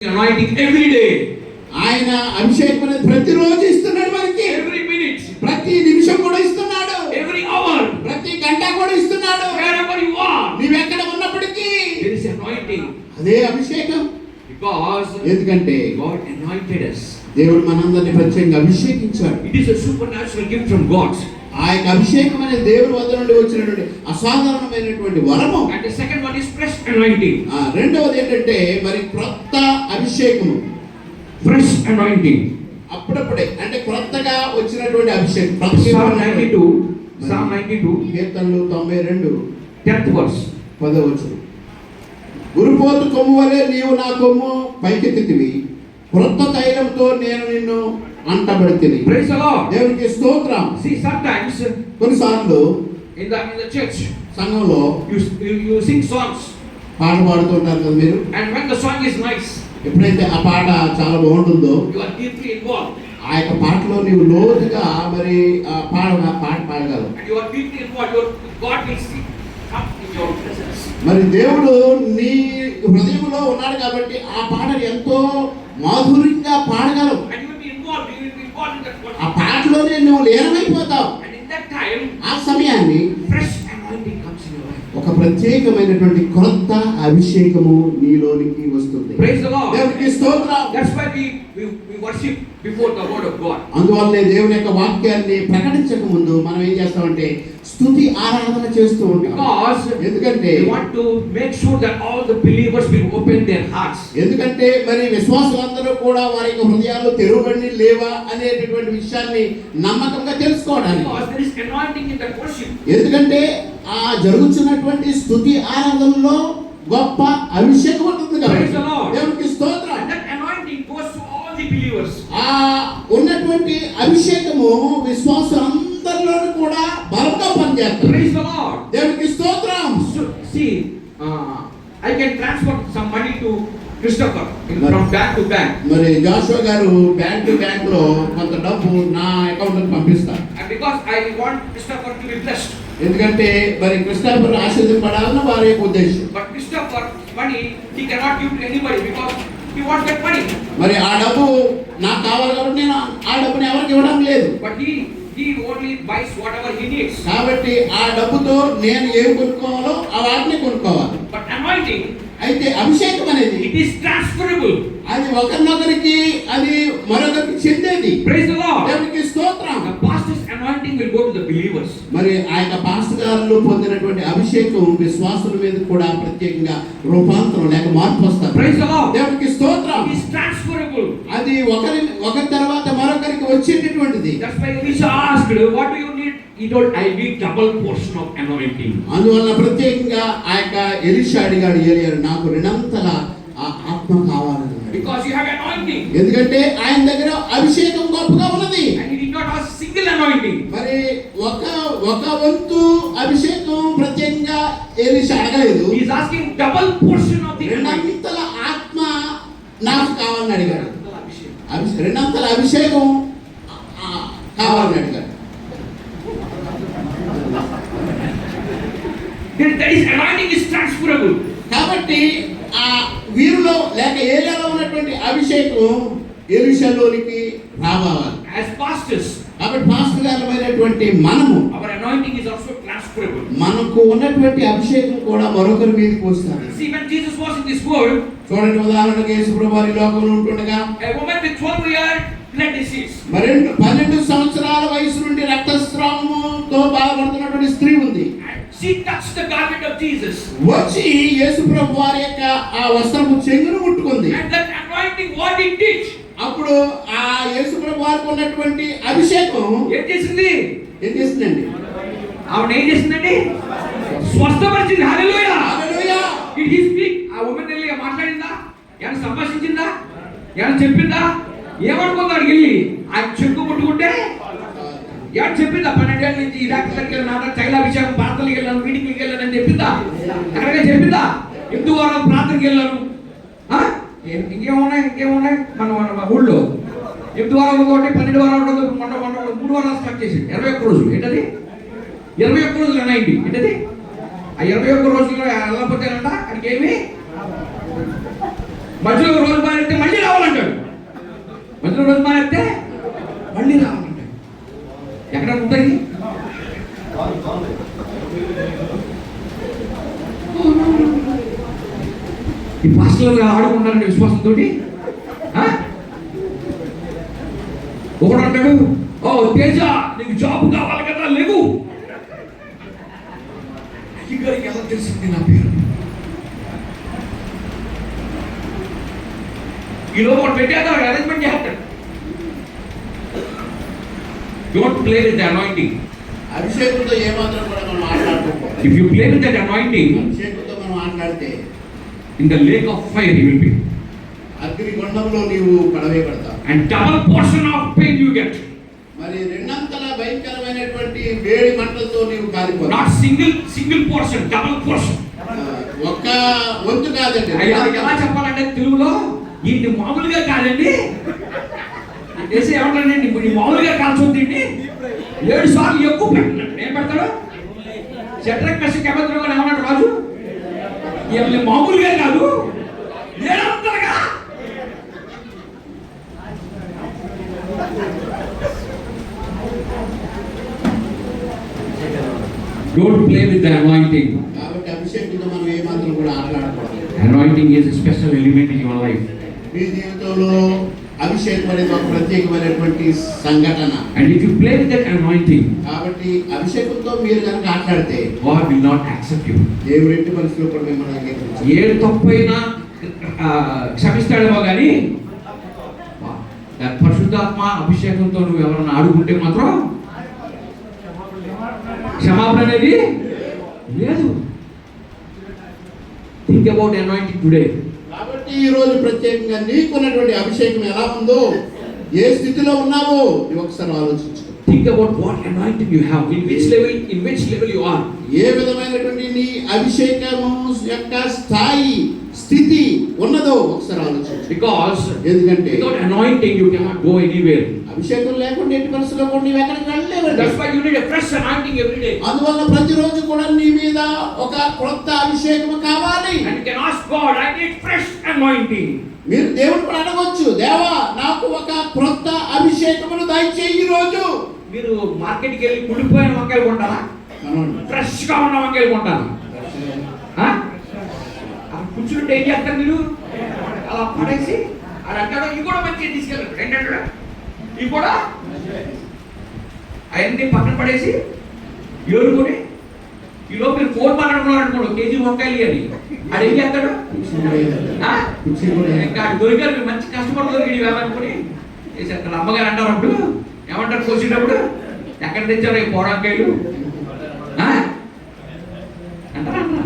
anointing every day, ఆయన అభిషేకం ప్రతిరోజు ఇస్తున్నాడు మనకి every minute, ప్రతి నిమిషం కూడా ఇస్తున్నాడు every hour, ప్రతి గంట కూడా ఇస్తున్నాడు wherever you are. నీవెక్కడ ఉన్నప్పటికీ There is anointing అదే అభిషేకం because ఎందుకంటే God anointed us. దేవుడు మనందరిని ప్రత్యేకంగా అభిషేకించాడు It is a supernatural gift from God. ఆ యొక్క అభిషేకం అనేది దేవుడి వద్ద నుండి వచ్చినటువంటి అసాధారణమైనటువంటి వరము second one is fresh anointing. ఆ, రెండవది ఏంటంటే మరి క్రొత్త అభిషేకము Fresh anointing. అప్పుడప్పుడే అంటే క్రొత్తగా వచ్చినటువంటి అభిషేకం Psalm 92, Psalm 92, కీర్తనలు తొంభై రెండు 10th verse. పదవచ్చు గురుపోతు కొమ్ము వలె నీవు నా కొమ్ము పైకెత్తితివి క్రొత్త తైలంతో నేను నిన్ను అంత భక్తిని ప్రైజ్ ద లార్డ్ దేవునికి స్తోత్రం. సీ సమ్ టైమ్స్ కొన్నిసార్లు in the in the church సంఘంలో యు యు సింగ్ సాంగ్స్ పాట పాడుతూ ఉంటారు కదా మీరు? And when the song is nice ఎప్పుడైతే ఆ పాట చాలా బాగుంటుందో యు ఆర్ డీప్లీ ఇన్వాల్వ్డ్ ఆ యొక్క పాటలో నీవు లోతుగా మరి పాడ పాట పాడగలవు. మరి దేవుడు నీ హృదయంలో ఉన్నాడు కాబట్టి ఆ పాట ఎంతో మాధుర్యంగా పాడగలవు. నేను నువ్వు లేనమైపోతావు ఆ సమయాన్ని ఒక ప్రత్యేకమైనటువంటి కొత్త అభిషేకము నీలోనికి వస్తుంది. అందువల్లే దేవుని యొక్క వాక్యాన్ని ప్రకటించక ముందు మనం ఏం చేస్తామంటే స్తుతి ఆరాధన చేస్తూ ఉంటాం ఎందుకంటే we want to make sure that all the believers will open their hearts. ఎందుకంటే మరి విశ్వాసులందరూ కూడా వారి యొక్క హృదయాలు తెరువబడి లేవా అనేటటువంటి విషయాన్ని నమ్మకంగా తెలుసుకోవడానికి. ఎందుకంటే ఆ జరుగుతున్నటువంటి స్తుతి ఆరాధనలో గొప్ప అభిషేకం ఉంటుంది Lord. దేవునికి స్తోత్రం And that anointing goes to all the believers. ఆ ఉన్నటువంటి అభిషేకము విశ్వాసం అందరిలో కూడా బలంగా పనిచేస్తారు దేవునికి స్తోత్రం. See I can transfer some money to Christopher from bank to bank మరి జాషువా గారు బ్యాంక్ టు బ్యాంక్ కొంత డబ్బు నా అకౌంట్లో because I want Christopher to ఎందుకంటే మరి క్రిస్టఫర్ ఆశీర్వదించబడాలని వారి యొక్క ఉద్దేశం. But Christopher money he cannot give to because మరి ఆ డబ్బు నాకు కావాలి కాబట్టి నేను ఆ డబ్బుని ఎవరికి ఇవ్వడం లేదు. కాబట్టి ఆ డబ్బుతో నేను ఏం కొనుక్కోవాలో ఆ వాటిని కొనుక్కోవాలి. అయితే అభిషేకం అనేది ఇట్ ఇస్ ట్రాన్స్ఫరబుల్ అది ఒకరినొకరికి అది మరొకరికి చెందేది. ఎవరికి స్తోత్రం. Will go to the believers. మరి ఆ యొక్క పాస్టర్ గారిలో పొందినటువంటి అభిషేకం విశ్వాసుల మీద కూడా ప్రత్యేకంగా రూపాంతరం లేక మార్పు వస్తారు Praise the Lord. దేవునికి స్తోత్రం is transferable. అది ఒకరి ఒకరి తర్వాత మరొకరికి వచ్చేటటువంటిది That's why Elisha asked, What do you need? He told, I need double portion of anointing. అందువల్ల ప్రత్యేకంగా ఆ యొక్క ఎలిషా అడిగాడు ఏలియాడు నాకు రెండంతల ఆత్మ కావాలని Because you have anointing. ఎందుకంటే ఆయన దగ్గర అభిషేకం గొప్పగా asking double portion of the anointing. రెండంతల ఆత్మ నాకు కావాలని అడిగాడు రెండంతల అభిషేకం కావాలని అడిగాడు is anointing is transferable. కాబట్టి ఆ వీరిలో లేక ఏరియాలో ఉన్నటువంటి అభిషేకం ఎలిషలోనికి రావాలి As pastors, అక్కడ ట్రాన్స్ఫర్మైనటువంటి మనము మనకు ఉన్నటువంటి అభిషేకం కూడా మరొకరి మీదకి వస్తారు చూడండి ఉదాహరణకు యేసు ప్రభువారి లోకంలో ఉంటుండగా మరెండు పన్నెండు సంవత్సరాల వయసు నుండి రక్తస్రావముతో బాధపడుతున్నటువంటి స్త్రీ ఉంది. వచ్చి యేసు ప్రభువారి యొక్క ఆ వస్త్రము చెంగును ముట్టుకుంది. అప్పుడు ఆ యేసుప్రభు వారికి ఉన్నటువంటి అభిషేకం ఏం చేసింది? ఏం చేస్తుందండి ఆవిడ ఏం చేసిందండి? స్వస్థపరిచింది. Hallelujah. Hallelujah. Did he speak ఆ ఉమెన్ వెళ్ళి మాట్లాడిందా? ఏమైనా సంభాషించిందా? ఏమైనా చెప్పిందా? ఏమనుకుందాడు వెళ్ళి ఆయన చెక్కు ముట్టుకుంటే? ఏమైనా చెప్పిందా? పన్నెండేళ్ళ నుంచి ఈ డాక్టర్ దగ్గరికి వెళ్ళినా తైలాభిషేకం ప్రార్థనకి వెళ్ళాను మీటింగ్కి వెళ్ళాను అని చెప్పిందా? కరెక్ట్గా చెప్పిందా? ఎందుకు వారం ప్రార్థనకి వెళ్ళాను ఆ? ఇంకేమున్నాయి? ఇంకేమున్నాయి? మన మన ఊళ్ళో. ఎనిమిది వారాలు ఒకటి పన్నెండు వారాలు ఒకటి మొన్న మొన్న మూడు వారాలు స్టార్ట్ చేసింది ఇరవై ఒక్క రోజులు. ఏంటది? ఇరవై ఒక్క రోజులు అన్నాయండి ఏంటది? ఆ ఇరవై ఒక్క రోజుల్లో వెళ్ళకపోతేనంట అక్కడికి ఏమి? మధ్యలో ఒక రోజు మారితే మళ్ళీ రావాలంటాడు. మధ్యలో రోజు మారితే మళ్ళీ రావాలంటాడు. ఎక్కడ ఉంటుంది? ఈ పాస్టర్లు ఆడుకుంటారండి విశ్వాసంతో ఒకడు అంటాడు ఓ తేజ నీకు జాబ్ కావాలి కదా లేవు. అయ్యగారికి ఎలా తెలిసింది నా పేరు? ఈ లోపు వాడు పెట్టేద్దాం అరేంజ్మెంట్ చేస్తాడు. డోంట్ ప్లే విత్ అనాయింటింగ్ అభిషేకంతో ఏమాత్రం కూడా మనం మాట్లాడుకోకూడదు. If you play with that anointing అభిషేకంతో మనం మాట్లాడితే in the lake of fire you will be అగ్ని గుండంలో నీవు పడవేయబడతావు and double portion of pain you get మరి రెండంతల భయంకరమైనటువంటి వేడి మంటలతో నీవు కాలిపోతావు. Not single single portion double portion ఒక్క వంతు కాదండి. ఎలా చెప్పాలంటే తెలుగులో ఇది మామూలుగా కాదండి. వేసి ఏమంటానండి ఇప్పుడు మామూలుగా కాల్చొద్దండి ఏడు సార్లు ఎక్కువ పెట్టినట్టు. ఏం పెడతాడు చెట్రక్ కసి కెమెత్రం ఏమన్నాడు వీళ్ళని మామూలుగా కాదు? ఏడంతలుగా don't play with the anointing కాబట్టి అభిషేకంతో మనం ఏమాత్రం కూడా ఆటలాడకూడదు Anointing is a special element in your life. మీ జీవితంలో అభిషేకం అనేది ఒక ప్రత్యేకమైనటువంటి సంఘటన And if you play with that anointing, కాబట్టి అభిషేకంతో మీరు కనుక ఆటలాడితే God will not accept you. దేవుడు ఎట్టి పరిస్థితుల్లో కూడా మిమ్మల్ని అంగీకరించడు. ఏ తప్పైనా క్షమిస్తాడేమో కానీ పరిశుద్ధాత్మ అభిషేకంతో నువ్వు ఎవరైనా ఆడుకుంటే మాత్రం క్షమాపణ అనేది లేదు థింక్ అబౌట్ అనాయింటింగ్ టుడే కాబట్టి ఈ రోజు ప్రత్యేకంగా నీకున్నటువంటి అభిషేకం ఎలా ఉందో ఏ స్థితిలో ఉన్నావో ఒకసారి ఆలోచించు think about what anointing you have in which level in which level you are ఏ విధమైనటువంటి నీ అభిషేకము యొక్క స్థాయి స్థితి ఉన్నదో ఒకసారి ఆలోచించు. బికాస్ ఎందుకంటే without anointing you cannot go anywhere అభిషేకం లేకుండా ఎట్టి పరిస్థితుల్లో కూడా నీవు ఎక్కడికి వెళ్ళలేవండి that's why you need a fresh anointing every day అందువల్ల ప్రతిరోజు కూడా నీ మీద ఒక క్రొత్త అభిషేకం కావాలి. You can ask God, I need fresh anointing. మీరు దేవుడు కూడా అడగొచ్చు దేవా నాకు ఒక క్రొత్త అభిషేకమును దయచేయి ఈ రోజు మీరు మార్కెట్కి వెళ్ళి కుడిపోయిన వంకాయలు కొంటారా? ఫ్రెష్గా ఉన్న వంకాయలు ఆ? కూర్చుంటే ఏం చేస్తారు మీరు? అలా పడేసి అది అంటాడు ఇవి కూడా మంచిగా తీసుకెళ్ళారు ఏంటంటాడు ఇవి కూడా? అవన్నీ పక్కన పడేసి ఏడుకొని ఈలో మీరు ఫోన్ మాట్లాడుకున్నారు అనుకోండి కేజీ వంకాయలు అని అది ఏం చేస్తాడు? ఇంకా దొరికారు మీరు మంచి కస్టమర్ దొరికింది వేయాలనుకుని అక్కడ అమ్మగారు అంటారు అప్పుడు. ఏమంటారు? కోసేటప్పుడు? ఎక్కడ తెచ్చారు? ఈ పోడంకాయలు ఆ? అంటారా అంటారా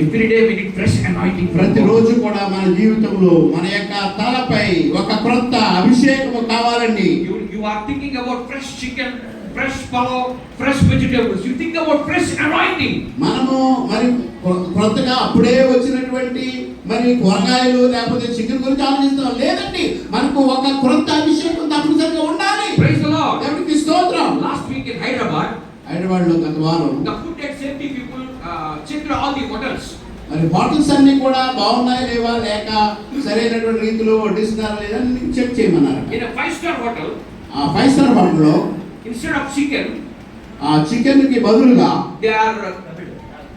every day we need fresh anointing ప్రతిరోజు కూడా మన జీవితంలో మన యొక్క తలపై ఒక క్రొత్త అభిషేకము కావాలండి. You you are thinking about fresh chicken fresh palav fresh vegetables. You think about fresh anointing. మనము మరి క్రొత్తగా అప్పుడే వచ్చినటువంటి మరి కూరగాయలు లేకపోతే చికెన్ గురించి ఆలోచిస్తాం లేదండి మనకు ఒక క్రొత్త అభిషేకం తప్పనిసరిగా ఉండాలి. The lord. దేవుడికి స్తోత్రం. Last week in hyderabad హైదరాబాద్లో గత వారం మరి హోటల్స్ అన్ని కూడా బాగున్నాయా లేవా లేక సరైనటువంటి రీతిలో వడ్డిస్తున్నారా లేదా చెక్ చేయమన్నారు a five star hotel ఆ ఫైవ్ స్టార్ హోటల్లో instead of chicken ఆ చికెన్కి బదులుగా are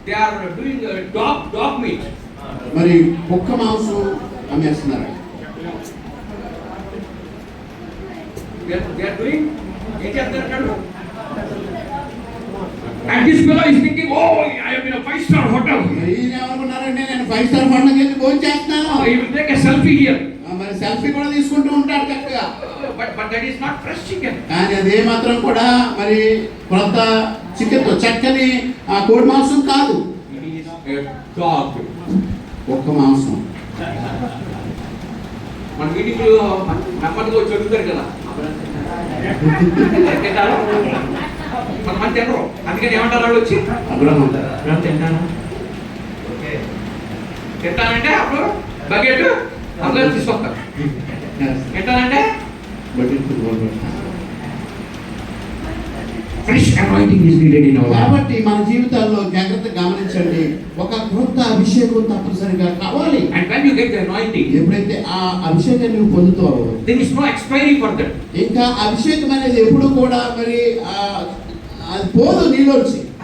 they are doing uh, dog dog meat. మరి కుక్క మాంసం అమ్మేస్తున్నారు they are, they are doing ఏం చేస్తారు and this fellow is thinking oh i am in a five star hotel. మరి ఈయన ఏమనుకున్నారంటే నేను ఫైవ్ స్టార్ హోటల్కి వెళ్ళి భోజనం చేస్తున్నాను. Take a selfie here. ఆ, మరి సెల్ఫీ కూడా తీసుకుంటూ ఉంటాడు చక్కగా. But but that is not fresh chicken. కానీ అదే మాత్రం కూడా మరి కొత్త చికెన్ చక్కని ఆ కోడి మాంసం కాదు. ఒక్క మాంసం. మన మీటింగ్లో నెమ్మదిగా వచ్చి అడుగుతారు కదా. కొంతమంది తినరు. అందుకని ఏమంటారు వాళ్ళు వచ్చి? అబ్రహం "బ్రహ్మ తింటానా? తింటానంటే అప్పుడు బకెట్ తీసుకొస్తారు. తింటానంటే but fresh anointing is needed in our life. కాబట్టి మన జీవితాల్లో జాగ్రత్త గమనించండి. ఒక క్రొత్త అభిషేకం తప్పనిసరిగా కావాలి. And when you get the anointing, ఎప్పుడైతే ఆ అభిషేకాన్ని నువ్వు పొందుతావో. ఇంకా అభిషేకం అనేది ఎప్పుడు కూడా మరి ఆ, అది పోదు నీళ్ళు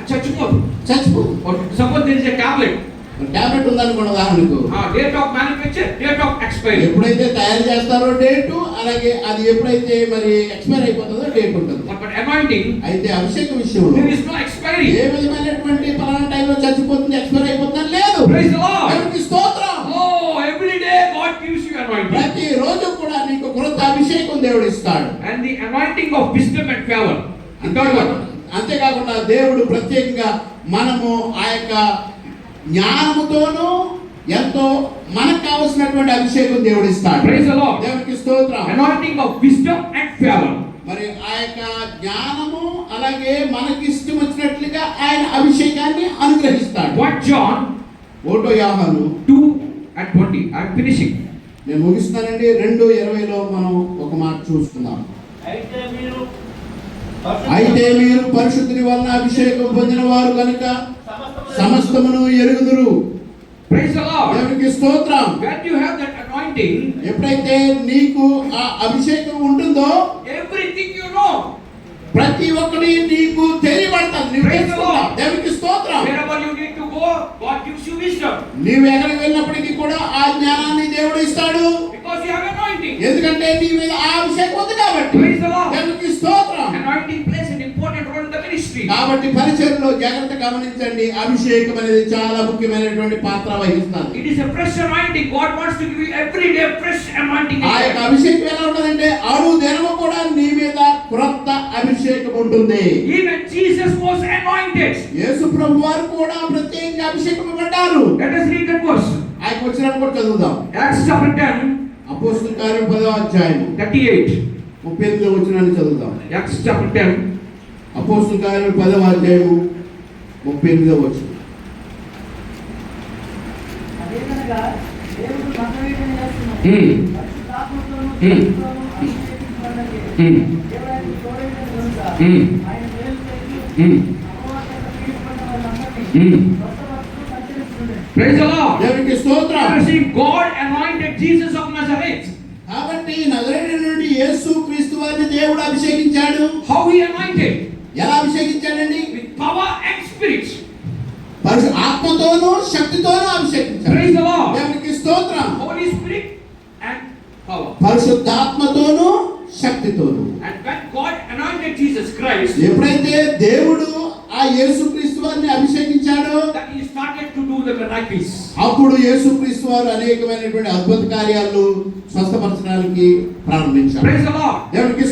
చచ్చిపోదు చచ్చిపోదు సపోజ్ తెలిసే టాబ్లెట్. ట్యాబ్లెట్ ఉందనుకోండి ఉదాహరణకు. Date of manufacture date of expiry ఎప్పుడైతే తయారు చేస్తారో డేట్ అలాగే అది ఎప్పుడైతే మరి ఎక్స్పైర్ అయిపోతుందో డేట్ ఉంటుంది. బట్ అనాయింటింగ్ అయితే అభిషేక విషయం ఎక్స్పైరీ ఏ విధమైనటువంటి పలానా టైంలో చచ్చిపోతుంది ఎక్స్పైర్ అయిపోతుందని లేదు. స్తోత్రం. ప్రతి రోజు కూడా నీకు కొంత అభిషేకం దేవుడు ఇస్తాడు. And the anointing of wisdom and favour అంటాడు అంతేకాకుండా దేవుడు ప్రత్యేకంగా మనము ఆ యొక్క జ్ఞానముతోనూ ఎంతో మనకు కావలసినటువంటి అభిషేకం దేవుడు ఇస్తాడు. దేవునికి స్తోత్రం. మరి ఆ యొక్క జ్ఞానము అలాగే మనకి ఇష్టం వచ్చినట్లుగా ఆయన అభిషేకాన్ని అనుగ్రహిస్తాడు 1 John ఓటో యాహాను 2 and 20. I am finishing. నేను ముగిస్తానండి రెండు ఇరవైలో మనం ఒక మాట చూసుకుందాం అయితే మీరు అయితే మీరు పరిశుద్ధుని వలన అభిషేకం పొందిన వారు కనుక సమస్తము సమస్తమును ఎరుగుదురు. దేవునికి స్తోత్రం anointing, ఎప్పుడైతే నీకు ఆ అభిషేకం ఉంటుందో everything you know. ప్రతి ఒక్కటి నీకు తెలియబడతాది నీవు తెలుసుకుంటావు. దేవునికి స్తోత్రం go, God gives you wisdom. నీవు ఎక్కడికి వెళ్ళినప్పటికీ కూడా ఆ జ్ఞానాన్ని దేవుడు ఇస్తాడు Because you have anointing. ఎందుకంటే నీ మీద ఆ అభిషేకం ఉంది కాబట్టి. కాబట్టి పరిచయంలో జాగ్రత్త గమనించండి అభిషేకం అనేది చాలా ముఖ్యమైనటువంటి పాత్ర వహిస్తుంది a fresh anointing. God wants to give you every day fresh anointing. in ఆ యొక్క. అభిషేకం ఎలా ఉంటుందంటే అడు దినము కూడా నీ మీద క్రొత్త అభిషేకం ఉంటుంది Even Jesus was anointed. యేసు ప్రభు వారు కూడా ప్రత్యేకంగా అభిషేకం ఇవ్వబడ్డారు Let us read that verse. ఆయన వచ్చిన కూడా చదువుదాం Acts chapter 10, అపోస్తుల కార్యం పదో అధ్యాయం 38. ముప్పై ఎనిమిదో వచ్చినాన్ని చదువుదాం Acts chapter 10, అపోస్తుల కార్యం పదవ అధ్యాయము ముప్పై ఎనిమిదో. Praise the Lord. దేవునికి స్తోత్రం. God anointed Jesus of Nazareth. కాబట్టి నగరేడు నుండి యేసు క్రీస్తు వారిని దేవుడు అభిషేకించాడు. How he anointed? ఎలా అభిషేకించాడండి With power and spirit. పరిశు ఆత్మతోనూ శక్తితోనూ అభిషేకించాడు Praise the Lord. దేవునికి స్తోత్రం Holy Spirit and power. పరిశుద్ధాత్మతోనూ శక్తితోనూ And when God anointed Jesus Christ, ఎప్పుడైతే దేవుడు ఆ యేసుక్రీస్తు వారిని అభిషేకించాడో that he started to do the miracles. అప్పుడు యేసుక్రీస్తు వారు అనేకమైనటువంటి అద్భుత కార్యాలు స్వస్థపరచడానికి ప్రారంభించారు Praise the Lord. దేవునికి